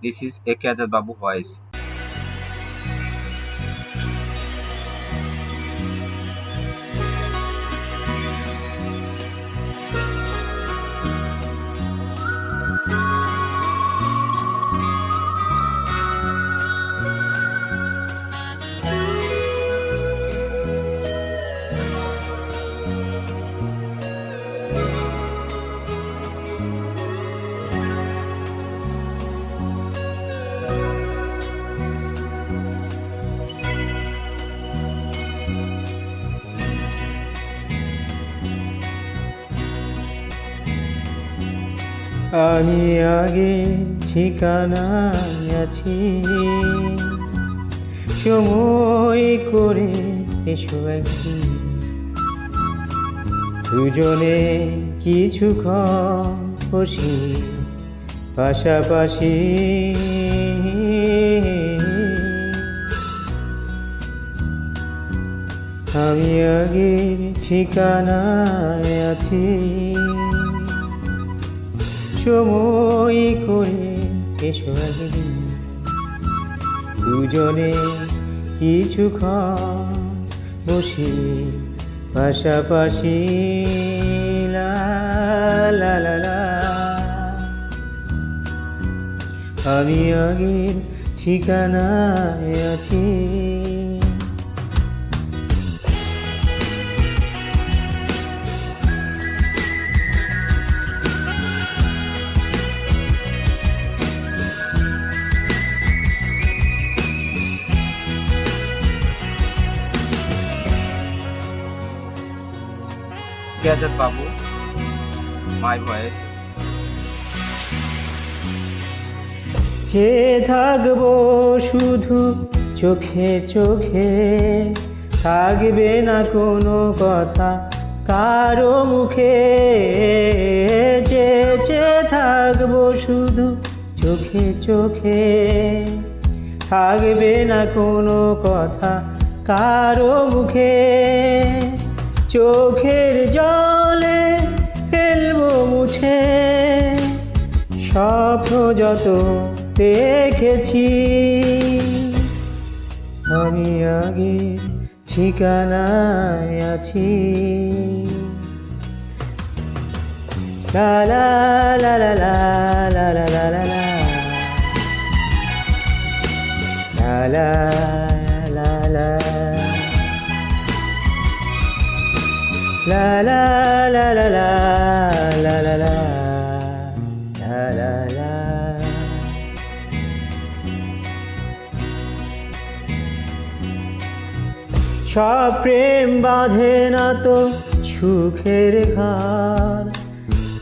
This is AK Azad Babu voice. আমি আগে ঠিকানায় আছি। সময় করে এসো একদিন। দুজনে কিছুক্ষণ খুশি পাশাপাশি আমি আগে ঠিকানায় আছি। সময় করে এসো একদিন দুজনে কিছুক্ষণ বসি পাশাপাশি লা। আমি আগের ঠিকানায় আছি Azad Babu, my voice. যে থাকব শুধু চোখে চোখে থাকবে না কোনো কথা কারও মুখে যে যে থাকব শুধু চোখে চোখে থাকবে না কোনো কথা কারও মুখে চোখের জলে ফেলব মুছে। স্বপ্ন যত দেখেছি, আমি আগে ঠিকানায় আছি। লা লা লা লা লা লা লা লা লা লা। La la la la la la la la la la la. সব প্রেম বাঁধে না তো সুখের ঘর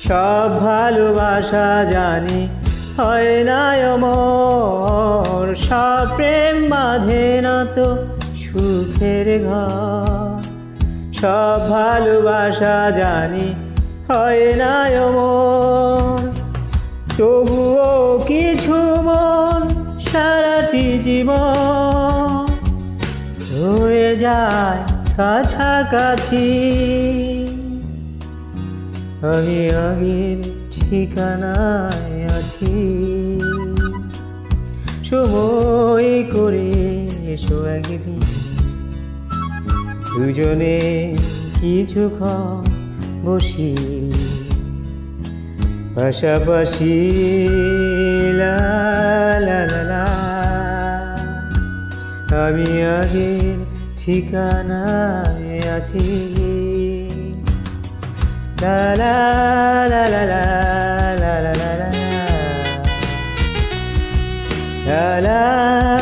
সব ভালোবাসা জানি হয় না অমর। সব প্রেম বাঁধে না তো সুখের ঘর সব ভালোবাসা জানি, হয় না অমর তবুও কিছু মন সারাটি জীবন হয়ে যায় কাছাকাছি। আমি আগের ঠিকানায় আছি। সময় করে এসো একদিন। দুজনে কিছুক্ষণ বসি পাশাপাশি লা লা। আমি আগের ঠিকানায় আছি লা লা লা লা লা লা। লা লা লা লা